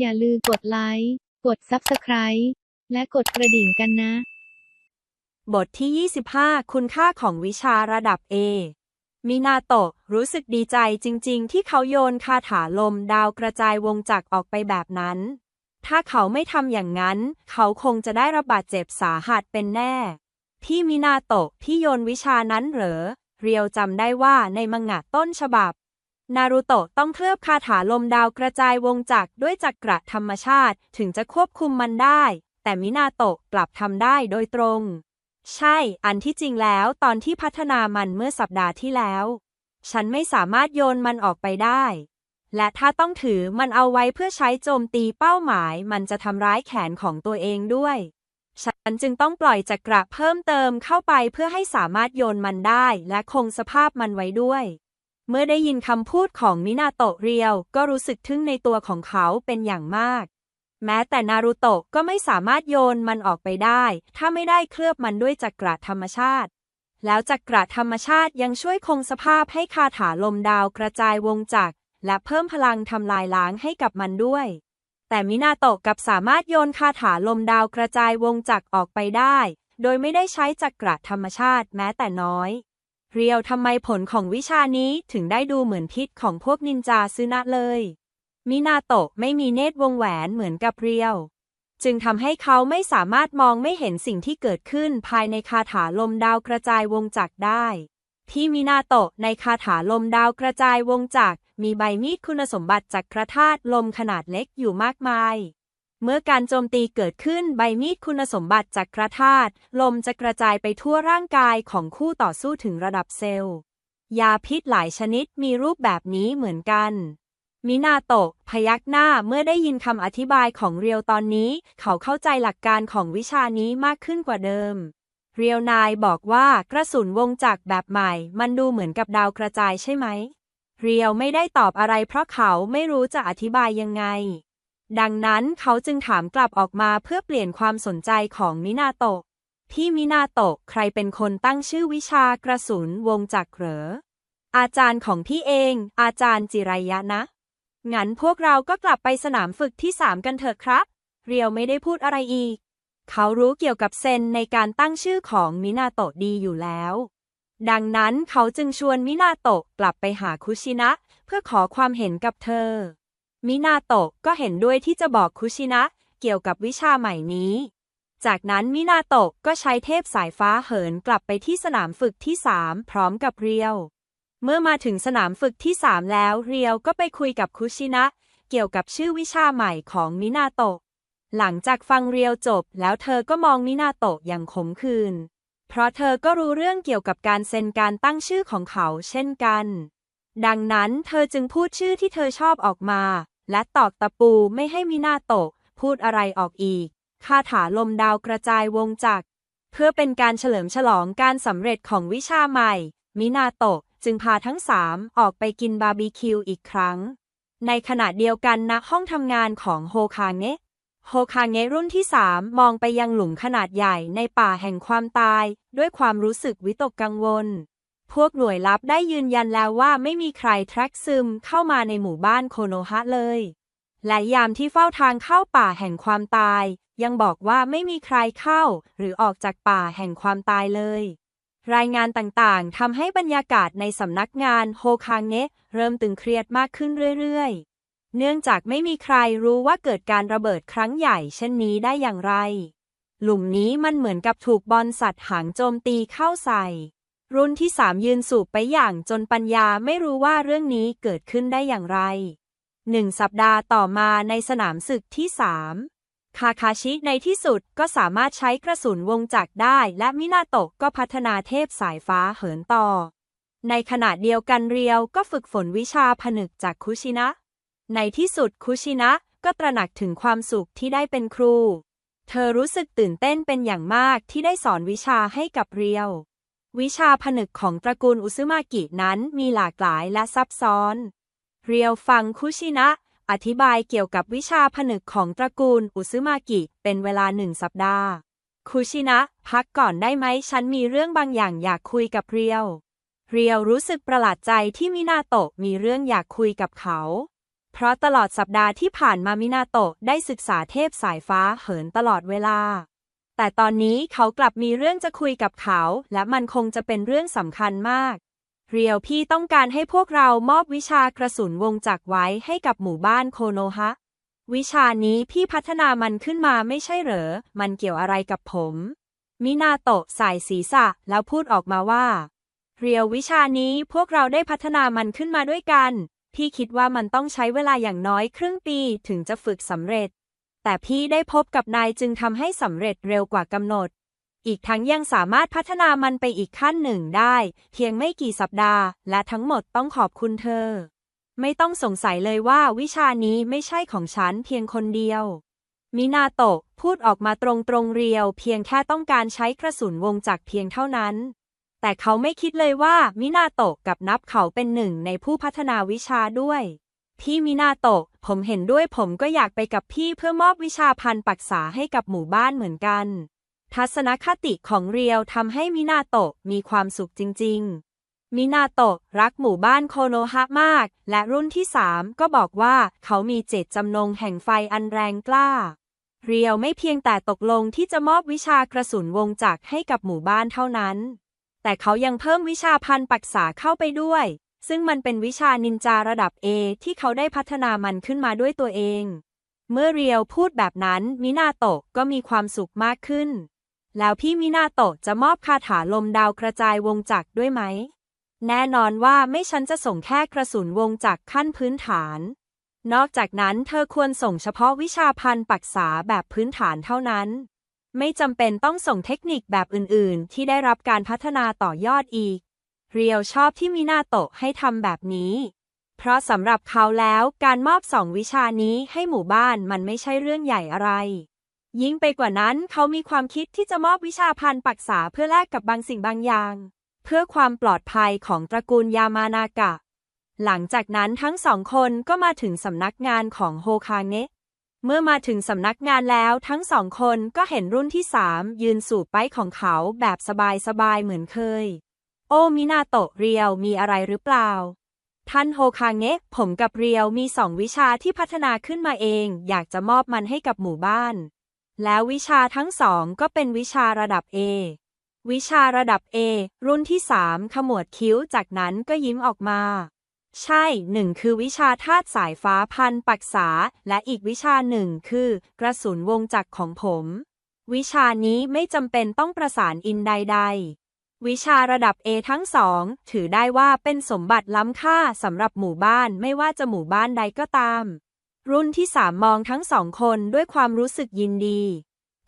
อย่าลืมกดไลค์ กด Subscribe และกดกระดิ่งกันนะ บทที่ 25 คุณค่าของวิชาระดับ A มินาโตะรู้สึกดีใจจริง ๆ ที่เขาโยนคาถาลมดาวกระจายวงจักรออกไปแบบนั้น ถ้าเขาไม่ทำอย่างนั้น เขาคงจะได้รับบาดเจ็บสาหัสเป็นแน่ พี่มินาโตะที่โยนวิชานั้นเหรอ เรียวจำได้ว่าในมังงะต้นฉบับ นารูโตะต้องเคลือบคาถาลมดาวกระจายวงจักรด้วยจักระธรรมชาติถึงจะควบคุมมันได้ แต่มินาโตะกลับทำได้โดยตรง ใช่ อันที่จริงแล้วตอนที่พัฒนามันเมื่อสัปดาห์ที่แล้ว ฉันไม่สามารถโยนมันออกไปได้ และถ้าต้องถือมันเอาไว้เพื่อใช้โจมตีเป้าหมาย มันจะทำร้ายแขนของตัวเองด้วย ฉันจึงต้องปล่อยจักระเพิ่มเติมเข้าไปเพื่อให้สามารถโยนมันได้ และคงสภาพมันไว้ด้วย เมื่อได้ยินคำพูดของมินาโตะเรียว ก็รู้สึกทึ่งในตัวของเขาเป็นอย่างมาก แม้แต่นารูโตะก็ไม่สามารถโยนมันออกไปได้ ถ้าไม่ได้เคลือบมันด้วยจักระธรรมชาติ แล้วจักระธรรมชาติยังช่วยคงสภาพให้คาถาลมดาวกระจายวงจักร และเพิ่มพลังทำลายล้างให้กับมันด้วย แต่มินาโตะกับสามารถโยนคาถาลมดาวกระจายวงจักรออกไปได้ โดยไม่ได้ใช้จักระธรรมชาติแม้แต่น้อย เรียวทำไมผลของวิชานี้ถึงได้ดูเหมือนพิษของพวกนินจาซึนะเลย มินาโตะไม่มีเนตรวงแหวนเหมือนกับเรียว จึงทำให้เขาไม่สามารถมองไม่เห็นสิ่งที่เกิดขึ้นภายในคาถาลมดาวกระจายวงจักรได้ที่มินาโตะในคาถาลมดาวกระจายวงจักรมีใบมีดคุณสมบัติจักรธาตุลมขนาดเล็กอยู่มากมาย เมื่อการโจมตีเกิดขึ้นใบมีดคุณสมบัติจักรธาตุลมจะกระจายไปทั่วร่างกายของคู่ต่อสู้ถึงระดับเซลล์ ยาพิษหลายชนิดมีรูปแบบนี้เหมือนกัน มินาโตะพยักหน้าเมื่อได้ยินคำอธิบายของเรียวตอนนี้ เขาเข้าใจหลักการของวิชานี้มากขึ้นกว่าเดิม เรียวนายบอกว่ากระสุนวงจักรแบบใหม่ มันดูเหมือนกับดาวกระจายใช่ไหม เรียวไม่ได้ตอบอะไรเพราะเขาไม่รู้จะอธิบายยังไง ดังนั้นเขาจึงถามกลับออกมาเพื่อเปลี่ยนความสนใจของมินาโตะ พี่มินาโตะใครเป็นคนตั้งชื่อวิชากระสุนวงจักรเหรอ อาจารย์ของพี่เอง อาจารย์จิรายะนะ งั้นพวกเราก็กลับไปสนามฝึกที่สามกันเถอะครับ เรียวไม่ได้พูดอะไรอีก เขารู้เกี่ยวกับเซนในการตั้งชื่อของมินาโตะดีอยู่แล้ว ดังนั้นเขาจึงชวนมินาโตะกลับไปหาคุชินะ เพื่อขอความเห็นกับเธอ มินาโตะก็เห็นด้วยที่จะบอกคุชินะ เกี่ยวกับวิชาใหม่นี้ จากนั้นมินาโตะก็ใช้เทพสายฟ้าเหินกลับไปที่สนามฝึกที่สามพร้อมกับเรียว เมื่อมาถึงสนามฝึกที่สามแล้วเรียวก็ไปคุยกับคุชินะ เกี่ยวกับชื่อวิชาใหม่ของมินาโตะ หลังจากฟังเรียวจบแล้วเธอก็มองมินาโตะอย่างขมขื่นเพราะเธอก็รู้เรื่องเกี่ยวกับการเซ็นการตั้งชื่อของเขาเช่นกัน ดังนั้นเธอจึงพูดชื่อที่เธอชอบออกมา และตอกตะปูไม่ให้มินาโตะพูดอะไรออกอีก คาถาลมดาวกระจายวงจักร เพื่อเป็นการเฉลิมฉลองการสำเร็จของวิชาใหม่ มินาโตะจึงพาทั้งสามออกไปกินบาร์บีคิวอีกครั้ง ในขณะเดียวกันณห้องทำงานของโฮคาเงะโฮคาเงะรุ่นที่สามมองไปยังหลุมขนาดใหญ่ในป่าแห่งความตาย ด้วยความรู้สึกวิตกกังวล พวกหน่วยลับได้ยืนยันแล้วว่าไม่มีใครแทร็กซึมเข้ามาในหมู่บ้านโคโนฮะเลย และยามที่เฝ้าทางเข้าป่าแห่งความตาย ยังบอกว่าไม่มีใครเข้า หรือออกจากป่าแห่งความตายเลย รายงานต่างๆทำให้บรรยากาศในสำนักงานโฮคาเงะเริ่มตึงเครียดมากขึ้นเรื่อยๆ เนื่องจากไม่มีใครรู้ว่าเกิดการระเบิดครั้งใหญ่เช่นนี้ได้อย่างไร หลุมนี้มันเหมือนกับถูกบอลสัตว์หางโจมตีเข้าใส่ รุ่นที่สามยืนสูบไปอย่างจนปัญญาไม่รู้ว่าเรื่องนี้เกิดขึ้นได้อย่างไรหนึ่งสัปดาห์ต่อมาในสนามศึกที่สามคาคาชิในที่สุดก็สามารถใช้กระสุนวงจักรได้ และมินาโตะก็พัฒนาเทพสายฟ้าเหินต่อ ในขณะเดียวกันเรียวก็ฝึกฝนวิชาผนึกจากคุชินะ ในที่สุดคุชินะก็ตระหนักถึงความสุขที่ได้เป็นครู เธอรู้สึกตื่นเต้นเป็นอย่างมากที่ได้สอนวิชาให้กับเรียว วิชาผนึกของตระกูลอุซึมากินั้นมีหลากหลายและซับซ้อน เรียวฟังคุชินะ อธิบายเกี่ยวกับวิชาผนึกของตระกูลอุซึมากิ เป็นเวลาหนึ่งสัปดาห์ คุชินะ พักก่อนได้ไหมฉันมีเรื่องบางอย่างอยากคุยกับเรียว เรียวรู้สึกประหลาดใจที่มินาโตะมีเรื่องอยากคุยกับเขา เพราะตลอดสัปดาห์ที่ผ่านมามินาโตะได้ศึกษาเทพสายฟ้าเหินตลอดเวลา แต่ตอนนี้เขากลับมีเรื่องจะคุยกับเขา และมันคงจะเป็นเรื่องสำคัญมาก เรียวพี่ต้องการให้พวกเรามอบวิชากระสุนวงจักรไว้ให้กับหมู่บ้านโคโนฮะ วิชานี้พี่พัฒนามันขึ้นมาไม่ใช่เหรอ มันเกี่ยวอะไรกับผม มินาโตะสายศีรษะแล้วพูดออกมาว่า เรียววิชานี้พวกเราได้พัฒนามันขึ้นมาด้วยกัน พี่คิดว่ามันต้องใช้เวลาอย่างน้อยครึ่งปีถึงจะฝึกสำเร็จ แต่พี่ได้พบกับนายจึงทำให้สำเร็จเร็วกว่ากำหนด อีกทั้งยังสามารถพัฒนามันไปอีกขั้นหนึ่งได้ เพียงไม่กี่สัปดาห์ และทั้งหมดต้องขอบคุณเธอ ไม่ต้องสงสัยเลยว่าวิชานี้ไม่ใช่ของฉันเพียงคนเดียว มินาโตะพูดออกมาตรงตรงๆเรียว เพียงแค่ต้องการใช้กระสุนวงจักรเพียงเท่านั้น แต่เขาไม่คิดเลยว่ามินาโตะกับนับเขาเป็นหนึ่งในผู้พัฒนาวิชาด้วย พี่มินาโตะ ผมเห็นด้วยผมก็อยากไปกับพี่เพื่อมอบวิชาพันปักษาให้กับหมู่บ้านเหมือนกัน ทัศนคติของเรียวทำให้มินาโตะมีความสุขจริง ๆ มินาโตะรักหมู่บ้านโคโนฮะมาก และรุ่นที่สามก็บอกว่าเขามีเจตจำนงแห่งไฟอันแรงกล้า เรียวไม่เพียงแต่ตกลงที่จะมอบวิชากระสุนวงจักรให้กับหมู่บ้านเท่านั้น แต่เขายังเพิ่มวิชาพันปักษาเข้าไปด้วย ซึ่งมันเป็นวิชานินจาระดับ A ที่เขาได้พัฒนามันขึ้นมาด้วยตัวเอง เมื่อเรียวพูดแบบนั้นมินาโตะก็มีความสุขมากขึ้น แล้วพี่มินาโตะจะมอบคาถาลมดาวกระจายวงจักรด้วยไหม แน่นอนว่าไม่ฉันจะส่งแค่กระสุนวงจักรขั้นพื้นฐาน นอกจากนั้นเธอควรส่งเฉพาะวิชาพันปักษาแบบพื้นฐานเท่านั้น ไม่จำเป็นต้องส่งเทคนิคแบบอื่น ๆ ที่ได้รับการพัฒนาต่อยอดอีก เรียวชอบที่มินาโตะให้ทำแบบนี้ เพราะสำหรับเขาแล้วการมอบสองวิชานี้ให้หมู่บ้านมันไม่ใช่เรื่องใหญ่อะไร ยิ่งไปกว่านั้นเขามีความคิดที่จะมอบวิชาพันปักษาเพื่อแลกกับบางสิ่งบางอย่าง เพื่อความปลอดภัยของตระกูลยามานากะ หลังจากนั้นทั้งสองคนก็มาถึงสำนักงานของโฮคาเงะเมื่อมาถึงสำนักงานแล้วทั้งสองคนก็เห็นรุ่นที่สามยืนสูบไปของเขาแบบสบายๆเหมือนเคย โอมินาโตะเรียวมีอะไรหรือเปล่า ท่านโฮคาเงะ ผมกับเรียวมีสองวิชาที่พัฒนาขึ้นมาเอง อยากจะมอบมันให้กับหมู่บ้าน แล้ววิชาทั้งสองก็เป็นวิชาระดับ A วิชาระดับ A รุ่นที่สามขมวดคิ้วจากนั้นก็ยิ้มออกมา ใช่หนึ่งคือวิชาธาตุสายฟ้าพันปักษา และอีกวิชาหนึ่งคือกระสุนวงจักรของผม วิชานี้ไม่จำเป็นต้องประสานอินใดๆ วิชาระดับ A ทั้งสอง ถือได้ว่าเป็นสมบัติล้ำค่าสำหรับหมู่บ้านไม่ว่าจะหมู่บ้านใดก็ตาม รุ่นที่สามมองทั้งสองคนด้วยความรู้สึกยินดี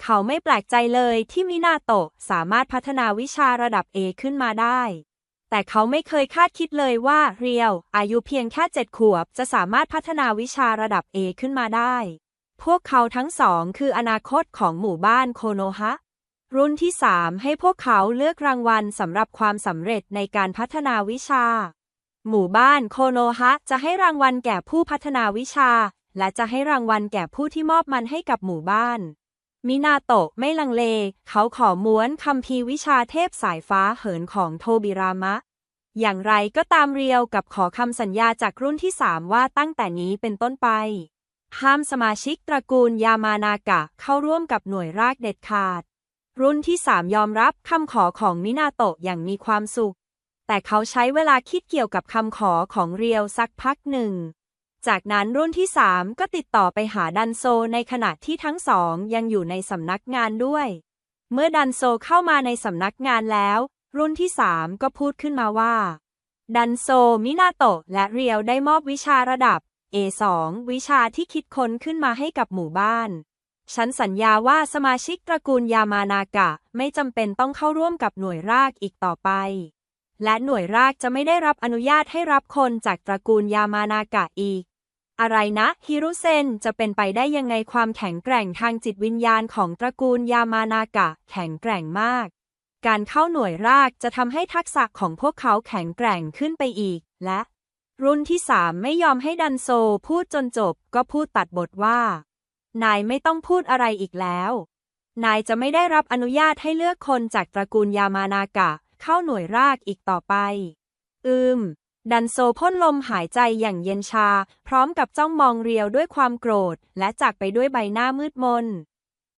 เขาไม่แปลกใจเลยที่มินาโตะสามารถพัฒนาวิชาระดับ A ขึ้นมาได้ แต่เขาไม่เคยคาดคิดเลยว่าเรียว อายุเพียงแค่เจ็ดขวบ จะสามารถพัฒนาวิชาระดับ A ขึ้นมาได้ พวกเขาทั้งสองคืออนาคตของหมู่บ้านโคโนฮะ รุ่นที่สามให้พวกเขาเลือกรางวัลสำหรับความสำเร็จในการพัฒนาวิชา หมู่บ้านโคโนฮะจะให้รางวัลแก่ผู้พัฒนาวิชา และจะให้รางวัลแก่ผู้ที่มอบมันให้กับหมู่บ้าน มินาโตะไม่ลังเล เขาขอม้วนคัมภีวิชาเทพสายฟ้าเหินของโทบิรามะ อย่างไรก็ตามเรียวกับขอคำสัญญาจากรุ่นที่สามว่าตั้งแต่นี้เป็นต้นไป ห้ามสมาชิกตระกูลยามานากะเข้าร่วมกับหน่วยรากเด็ดขาด รุ่นที่สามยอมรับคำขอของมินาโตะอย่างมีความสุข แต่เขาใช้เวลาคิดเกี่ยวกับคำขอของเรียวสักพักหนึ่ง จากนั้นรุ่นที่สามก็ติดต่อไปหาดันโซในขณะที่ทั้งสองยังอยู่ในสำนักงานด้วย เมื่อดันโซเข้ามาในสำนักงานแล้ว รุ่นที่สามก็พูดขึ้นมาว่า ดันโซ มินาโตะ และเรียวได้มอบวิชาระดับ A2 วิชาที่คิดค้นขึ้นมาให้กับหมู่บ้าน ฉันสัญญาว่าสมาชิกตระกูลยามานากะ ไม่จำเป็นต้องเข้าร่วมกับหน่วยรากอีกต่อไป และหน่วยรากจะไม่ได้รับอนุญาตให้รับคนจากตระกูลยามานากะอีก อะไรนะฮิรุเซนจะเป็นไปได้ยังไงความแข็งแกร่งทางจิตวิญญาณของตระกูลยามานากะ แข็งแกร่งมาก การเข้าหน่วยรากจะทำให้ทักษะของพวกเขาแข็งแกร่งขึ้นไปอีก และ รุ่นที่สามไม่ยอมให้ดันโซพูดจนจบก็พูดตัดบทว่า นายไม่ต้องพูดอะไรอีกแล้ว นายจะไม่ได้รับอนุญาตให้เลือกคนจากตระกูลยามานากะ เข้าหน่วยรากอีกต่อไป อืม ดันโซพ่นลมหายใจอย่างเย็นชา พร้อมกับจ้องมองเรียวด้วยความโกรธ และจากไปด้วยใบหน้ามืดมน